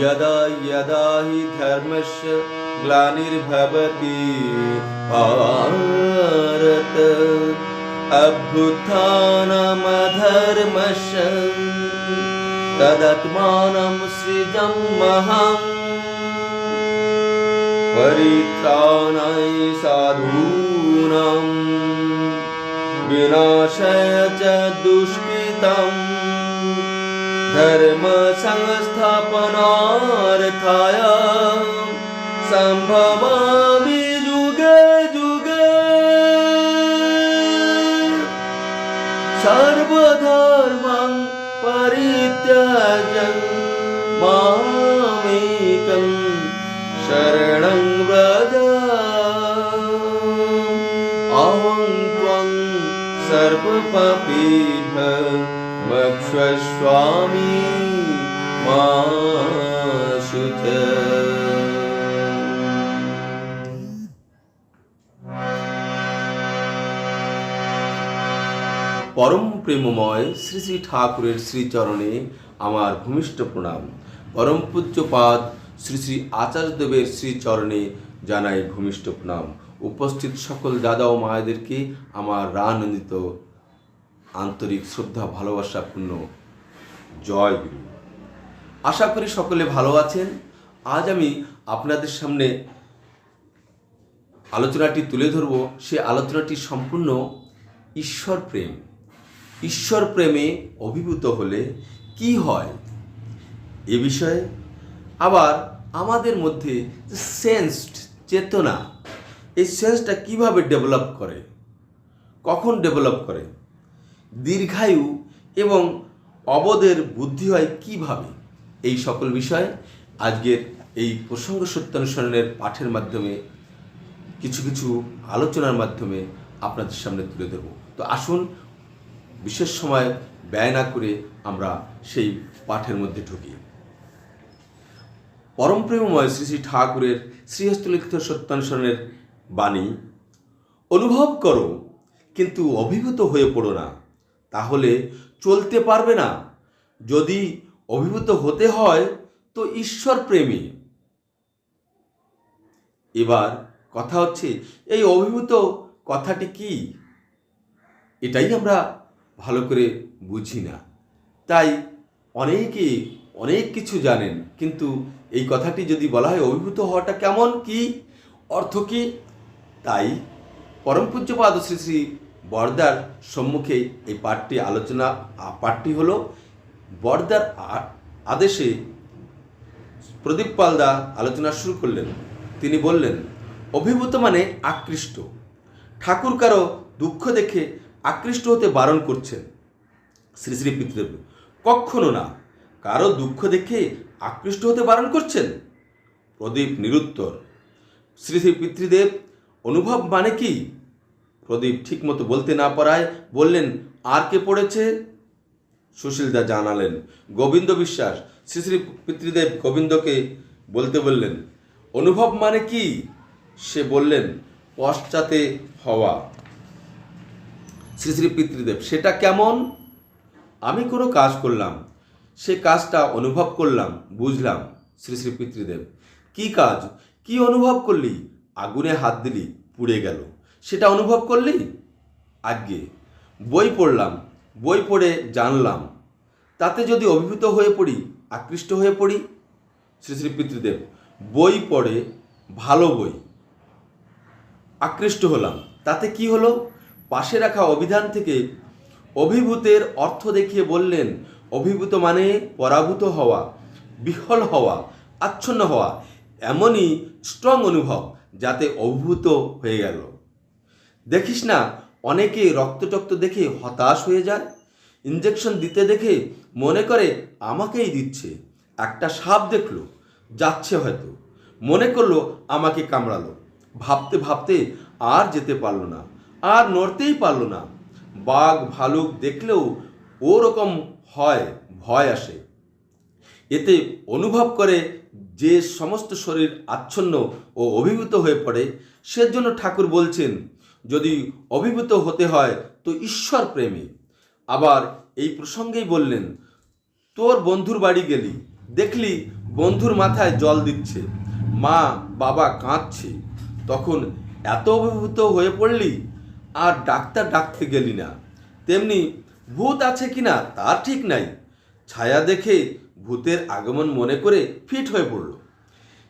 यदा यदा हि धर्मस्य ग्लानिर्भवति भारत अभ्युत्थानमधर्मस्य तदात्मानं सृजमहम् परित्राणाय साधूनां विनाशाय च दुष्कृतम् धर्मसंस्थापनार्थाय सम्भवामि युगे युगे सर्वधर्मं परित्यजन् मां প্রেমময় শ্রী শ্রী ঠাকুরের শ্রীচরণে আমার ভূমিষ্ঠ প্রণাম। পরম পূজ্যপাদ শ্রী শ্রী আচার্যদেবের শ্রীচরণে জানাই ভূমিষ্ঠ প্রণাম। উপস্থিত সকল দাদা ও মায়েদেরকে আমার রানন্দিত আন্তরিক শ্রদ্ধা ভালোবাসাপূর্ণ জয় গুরু। আশা করি সকলে ভালো আছেন। আজ আমি আপনাদের সামনে আলোচনাটি তুলে ধরব। সে আলোচনাটি সম্পূর্ণ ঈশ্বর প্রেম। ঈশ্বর প্রেমে অভিভূত হলে কি হয়? এ বিষয়ে আবার আমাদের মধ্যে সেন্সড চেতনা, এই সেন্সটা কীভাবে ডেভেলপ করে? কখন ডেভেলপ করে? দীর্ঘায়ু এবং অবদের বুদ্ধি হয় কীভাবে? এই সকল বিষয়ে আজকের এই প্রসঙ্গ সত্যানুসরণের পাঠের মাধ্যমে, কিছু কিছু আলোচনার মাধ্যমে আপনাদের সামনে তুলে দেব তো আসুন বিশেষ সময় ব্যয় না করে আমরা সেই পাঠের মধ্যে ঢুকি। পরম প্রেমময় শ্রী শ্রী ঠাকুরের শ্রীহস্তলিখিত সত্যানুসরণের বাণী, অনুভব করো, কিন্তু অভিভূত হয়ে পড়ো না, তাহলে চলতে পারবে না। যদি অভিভূত হতে হয়, তো ঈশ্বর প্রেমী। এবার কথা হচ্ছে, এই অভিভূত কথাটি কি? এটাই আমরা ভালো করে বুঝি না। তাই অনেকে অনেক কিছু জানেন, কিন্তু এই কথাটি যদি বলা হয় অভিভূত হওয়াটা কেমন কি অর্থ কি? তাই পরম পূজ্যপাদ শ্রী শ্রী বর্দার সম্মুখে এই পাঠটি আলোচনা পাঠটি হলো বর্দার আদেশে প্রদীপ পালদা আলোচনা শুরু করলেন। তিনি বললেন, অভিভূত মানে আকৃষ্ট। ঠাকুর কারও দুঃখ দেখে আকৃষ্ট হতে বারণ করছেন শ্রী শ্রী পিতৃদেব। কখনো না। কারও দুঃখ দেখে আকৃষ্ট হতে বারণ করছেন? প্রদীপ নিরুত্তর। শ্রী শ্রী পিতৃদেব, অনুভব মানে কি? প্রদীপ ঠিকমতো বলতে না পারায় বললেন, আর কে পড়েছে? সুশীলদা জানালেন, গোবিন্দ বিশ্বাস। শ্রী শ্রী পিতৃদেব গোবিন্দকে বলতে বললেন, অনুভব মানে কি? সে বললেন, পশ্চাতে হওয়া। শ্রী শ্রী পিতৃদেব, সেটা কেমন? আমি কোনো কাজ করলাম, সে কাজটা অনুভব করলাম, বুঝলাম, শ্রী শ্রী পিতৃদেব। কি কাজ? কি অনুভব করলি? আগুনে হাত দিলি, পুড়ে গেল। সেটা অনুভব করলি? আজকে বই পড়লাম, বই পড়ে জানলাম। তাতে যদি অভিভূত হয়ে পড়ি, আকৃষ্ট হয়ে পড়ি? শ্রী শ্রী পিতৃদেব, বই পড়ে ভালো বই। আকৃষ্ট হলাম। তাতে কি হলো? পাশে রাখা অভিধান থেকে অভিভূতের অর্থ দেখিয়ে বললেন, অভিভূত মানে পরাভূত হওয়া বিহল হওয়া, আচ্ছন্ন হওয়া, এমনই স্ট্রং অনুভব যাতে অভিভূত হয়ে গেল। দেখিস না, অনেকে রক্তটক্ত দেখে হতাশ হয়ে যায় ইঞ্জেকশন দিতে দেখে মনে করে, আমাকেই দিচ্ছে। একটা সাপ দেখল, যাচ্ছে হয়তো, মনে করল, আমাকে কামড়ালো। ভাবতে ভাবতে আর যেতে পারল না। আর নড়তেই পারল না। বাঘ ভালুক দেখলেও ওরকম হয়, ভয় আসে। এতে অনুভব করে যে সমস্ত শরীর আচ্ছন্ন ও অভিভূত হয়ে পড়ে, সেজন্য ঠাকুর বলছেন, যদি অভিভূত হতে হয় তো ঈশ্বর প্রেমী। আবার এই প্রসঙ্গেই বললেন, তোর বন্ধুর বাড়ি গেলি, দেখলি বন্ধুর মাথায় জল দিচ্ছে, মা বাবা কাঁদছে, তখন এত অভিভূত হয়ে পড়লি আর ডাক্তার ডাকতে গেলি না। তেমনি ভূত আছে কিনা তার ঠিক নাই। ছায়া দেখে ভূতের আগমন মনে করে ফিট হয়ে পড়ল।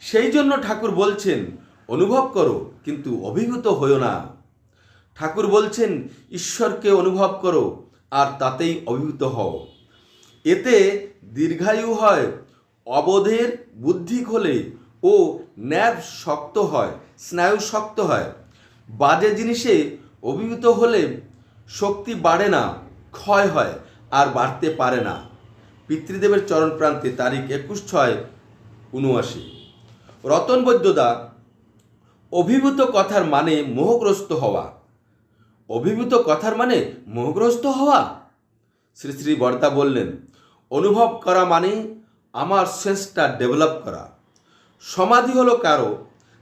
সেই জন্য ঠাকুর বলছেন, অনুভব করো, কিন্তু অভিভূত হয়েও না। ঠাকুর বলছেন, ঈশ্বরকে অনুভব করো আর তাতেই অভিভূত হও। এতে দীর্ঘায়ু হয়, অবধের বুদ্ধি খোলে ও ন্যার্ভ শক্ত হয়, স্নায়ু শক্ত হয়। বাজে জিনিসে অভিভূত হলে শক্তি বাড়ে না, ক্ষয় হয়, আর বাড়তে পারে না। পিতৃদেবের চরণ প্রান্তে তারিখ একুশ ছয় উনআশি রতন বৈদ্যদা, অভিভূত কথার মানে মোহগ্রস্ত হওয়া। অভিভূত কথার মানে মোহগ্রস্ত হওয়া? শ্রী শ্রী বর্তা বললেন, অনুভব করা মানে আমার সেন্সটা ডেভেলপ করা। সমাধি হলো কারও,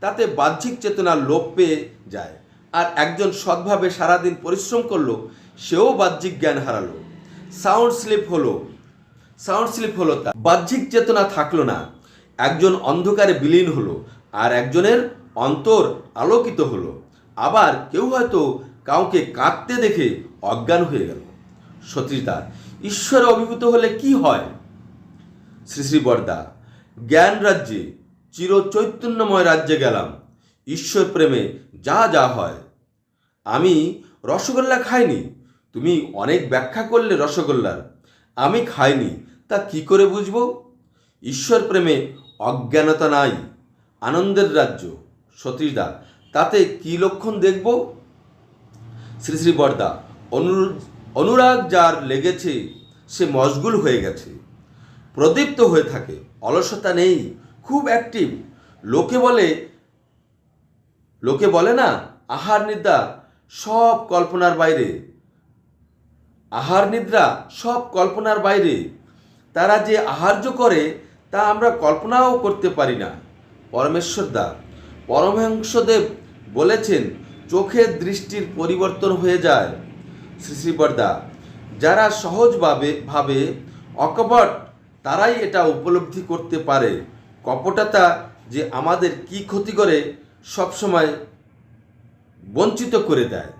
তাতে বাহ্যিক চেতনা লোপ পেয়ে যায়। আর একজন সৎভাবে সারাদিন পরিশ্রম করল, সেও বাহ্যিক জ্ঞান হারালো। সাউন্ড স্লিপ হলো। সাউন্ড স্লিপ হলো তা। বাহ্যিক চেতনা থাকল না। একজন অন্ধকারে বিলীন হলো আর একজনের অন্তর আলোকিত হলো। আবার কেউ হয়তো কাউকে কাঁদতে দেখে অজ্ঞান হয়ে গেল। সতীশদা ঈশ্বরে অভিভূত হলে কি হয়? শ্রী শ্রী বরদা, জ্ঞান রাজ্যে চির চৈতন্যময় রাজ্যে গেলাম। ঈশ্বর প্রেমে যা যা হয়। আমি রসগোল্লা খাইনি। তুমি অনেক ব্যাখ্যা করলে রসগোল্লার। আমি খাইনি, তা কি করে বুঝব? ঈশ্বর প্রেমে অজ্ঞানতা নাই, আনন্দের রাজ্য। সতীশদা, তাতে কি লক্ষণ দেখব? শ্রী শ্রী বরদা অনু- অনুরাগ যার লেগেছে, সে মশগুল হয়ে গেছে। প্রদীপ্ত হয়ে থাকে, অলসতা নেই, খুব অ্যাক্টিভ লোকে বলে লোকে বলে না, আহার, নিদ্রা সব কল্পনার বাইরে। আহার, নিদ্রা সব কল্পনার বাইরে। তারা যে আহার্য করে, তা আমরা কল্পনাও করতে পারি না। পরমেশ্বর দা পরমহংসদেব বলেছেন, চোখের দৃষ্টির পরিবর্তন হয়ে যায়। শ্রী শ্রী বরদা যারা সহজভাবে ভাবে অকপট, তারাই এটা উপলব্ধি করতে পারে। কপটতা যে আমাদের কি ক্ষতি করে সবসময় বঞ্চিত করে দেয়।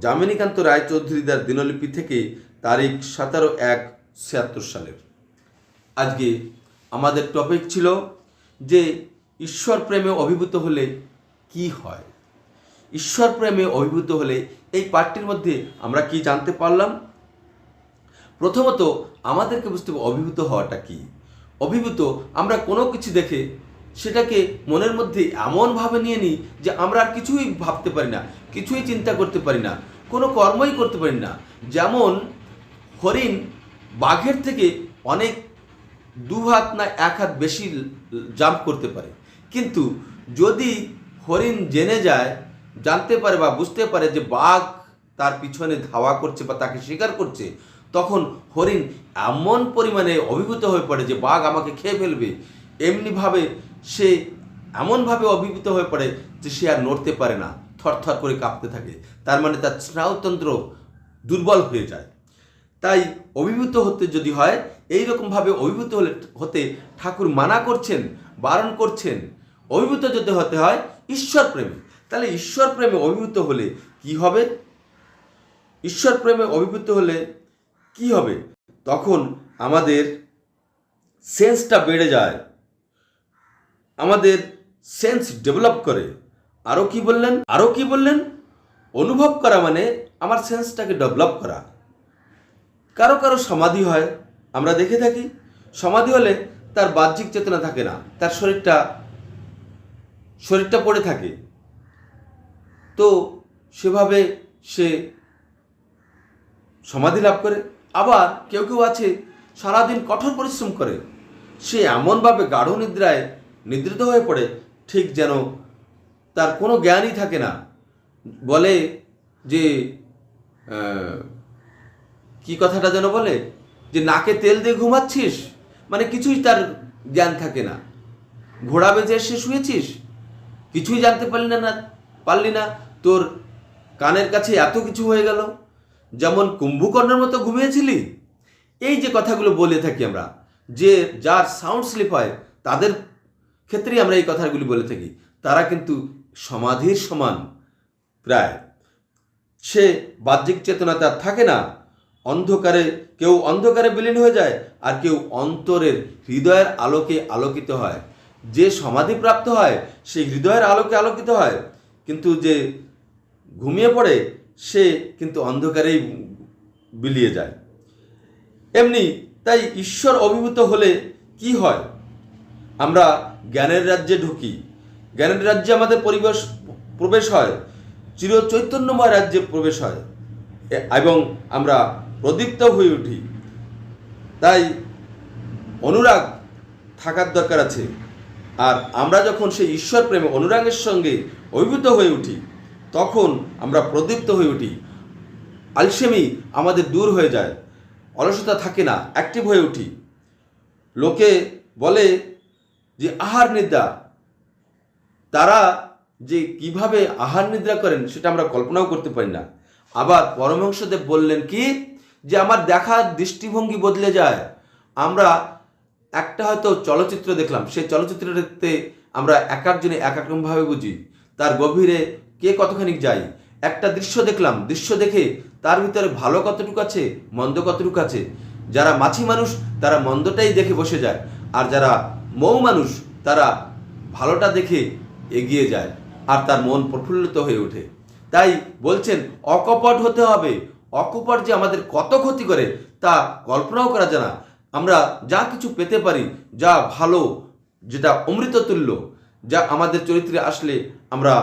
যামিনীকান্ত রায়চৌধুরীদার দিনলিপি থেকে তারিখ সতেরো এক ছিয়াত্তর সালের। আজকে আমাদের টপিক ছিল যে ঈশ্বর প্রেমে অভিভূত হলে কি হয়? ঈশ্বর প্রেমে অভিভূত হলে এই পাঠটির মধ্যে আমরা কি জানতে পারলাম? প্রথমত, আমাদেরকে বুঝতে হবে অভিভূত হওয়াটা কি? অভিভূত আমরা কোনো কিছু দেখে সেটাকে মনের মধ্যে এমনভাবে নিয়ে নিই যে আমরা আর কিছুই ভাবতে পারি না, কিছুই চিন্তা করতে পারি না, কোনো কর্মই করতে পারি না। যেমন হরিণ বাঘের থেকে অনেক দু হাত না এক হাত বেশি জাম্প করতে পারে। কিন্তু যদি হরিণ জেনে যায়, জানতে পারে বা বুঝতে পারে যে বাঘ তার পিছনে ধাওয়া করছে বা তাকে শিকার করছে, তখন হরিণ এমন পরিমাণে অভিভূত হয়ে পড়ে যে বাঘ আমাকে খেয়ে ফেলবে। এমনিভাবে সে এমনভাবে অভিভূত হয়ে পড়ে যে সে আর নড়তে পারে না, থরথর করে কাঁপতে থাকে। তার মানে তার স্নায়ুতন্ত্র দুর্বল হয়ে যায়। তাই অভিভূত হতে যদি হয় এই রকমভাবে অভিভূত হলে, হতে ঠাকুর মানা করছেন, বারণ করছেন, অভিভূত যদি হতে হয় ঈশ্বর প্রেমে তাহলে ঈশ্বর প্রেমে অভিভূত হলে কি হবে? ঈশ্বর প্রেমে অভিভূত হলে কি হবে? তখন আমাদের সেন্সটা বেড়ে যায়। আমাদের সেন্স ডেভেলপ করে। আরও কি বললেন? আরও কি বললেন? অনুভব করা মানে আমার সেন্সটাকে ডেভেলপ করা। কারও কারও সমাধি হয়, আমরা দেখে থাকি। সমাধি হলে তার বাহ্যিক চেতনা থাকে না, তার শরীরটা শরীরটা পড়ে থাকে। তো সেভাবে সে সমাধি লাভ করে। আবার কেউ কেউ আছে, সারাদিন কঠোর পরিশ্রম করে। সে এমনভাবে গাঢ় নিদ্রায় নিদ্রিত হয়ে পড়ে, ঠিক যেন তার কোনো জ্ঞানই থাকে না। বলে যে কি কথাটা যেন বলে? যে নাকে তেল দিয়ে ঘুমাচ্ছিস? মানে কিছুই তার জ্ঞান থাকে না। ঘোড়া বেজে এসে শুয়েছিস? কিছুই জানতে পারলি না না, পারলি না। তোর কানের কাছে এত কিছু হয়ে গেল। যেমন কুম্ভকর্ণের মতো ঘুমিয়েছিলি? এই যে কথাগুলো বলে থাকি আমরা, যে যার সাউন্ড স্লিপ হয়, তাদের ক্ষেত্রেই আমরা এই কথাগুলি বলে থাকি, তারা কিন্তু সমাধির সমান প্রায়। সে বাহ্যিক চেতনা তার থাকে না, অন্ধকারে, কেউ অন্ধকারে বিলীন হয়ে যায় আর কেউ অন্তরের হৃদয়ের আলোকে আলোকিত হয়। যে সমাধি প্রাপ্ত হয় সেই হৃদয়ের আলোকে আলোকিত হয়, কিন্তু যে ঘুমিয়ে পড়ে, সে কিন্তু অন্ধকারেই বিলিয়ে যায়। এমনি তাই ঈশ্বর অভিভূত হলে কি হয়? আমরা জ্ঞানের রাজ্যে ঢুকি। জ্ঞানের রাজ্যে আমাদের পরিবেশ প্রবেশ হয় চির চৈতন্যময় রাজ্যে প্রবেশ হয় এবং আমরা প্রদীপ্ত হয়ে উঠি। তাই অনুরাগ থাকার দরকার আছে। আর আমরা যখন সেই ঈশ্বর প্রেমে অনুরাগের সঙ্গে অভিভূত হয়ে উঠি, তখন আমরা প্রদীপ্ত হয়ে উঠি। আলসেমি আমাদের দূর হয়ে যায়, অলসতা থাকে না অ্যাক্টিভ হয়ে উঠি। লোকে বলে যে আহার নিদ্রা, তারা যে কীভাবে আহার নিদ্রা করেন সেটা আমরা কল্পনাও করতে পারি না। আবার পরমহংসদেব বললেন কি? যে আমার দেখার দৃষ্টিভঙ্গি বদলে যায়। আমরা একটা হয়তো চলচ্চিত্র দেখলাম, সেই চলচ্চিত্র দেখতে আমরা এক একজনে এক এক রকমভাবে বুঝি। তার গভীরে কে কতখানি যায়? একটা দৃশ্য দেখলাম, দৃশ্য দেখে তার ভিতরে ভালো কতটুকু আছে, মন্দ কতটুকু আছে? যারা মাছি মানুষ, তারা মন্দটাই দেখে বসে যায়। আর যারা মৌ মানুষ তারা ভালোটা দেখে এগিয়ে যায় আর তার মন প্রফুল্লিত হয়ে ওঠে। তাই বলছেন, অকপট হতে হবে। অকপট যে আমাদের কত ক্ষতি করে, তা কল্পনাও করা যায় না। আমরা যা কিছু পেতে পারি, যা ভালো, যেটা অমৃততুল্য, যা আমাদের চরিত্রে আসলে আমরা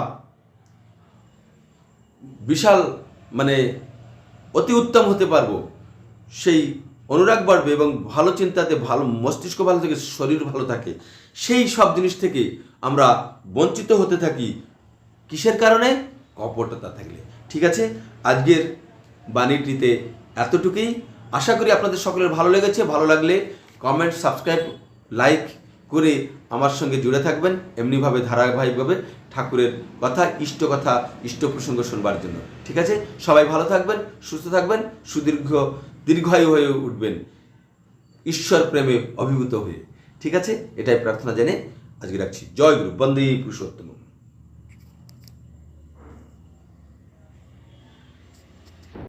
বিশাল মানে অতি উত্তম হতে পারব, সেই অনুরাগ বাড়বে এবং ভালো চিন্তাতে ভালো মস্তিষ্ক ভালো থাকে, শরীর ভালো থাকে, সেই সব জিনিস থেকে আমরা বঞ্চিত হতে থাকি কিসের কারণে? কপটতা থাকলে। ঠিক আছে? আজকের বাণীটিতে এতটুকুই। আশা করি আপনাদের সকলের ভালো লেগেছে, ভালো লাগলে কমেন্ট সাবস্ক্রাইব লাইক করে আমার সঙ্গে জুড়ে থাকবেন। এমনিভাবে, ধারাবাহিকভাবে ঠাকুরের কথা, ইষ্ট কথা, ইষ্ট প্রসঙ্গ শুনবার জন্য। ঠিক আছে? সবাই ভালো থাকবেন, সুস্থ থাকবেন, সুদীর্ঘ দীর্ঘায়ু হয়ে উঠবেন। ঈশ্বর প্রেমে অভিভূত হয়ে। ঠিক আছে? এটাই প্রার্থনা জেনে আজকে রাখছি। জয় গুরু। বন্দে পুরুষোত্তম।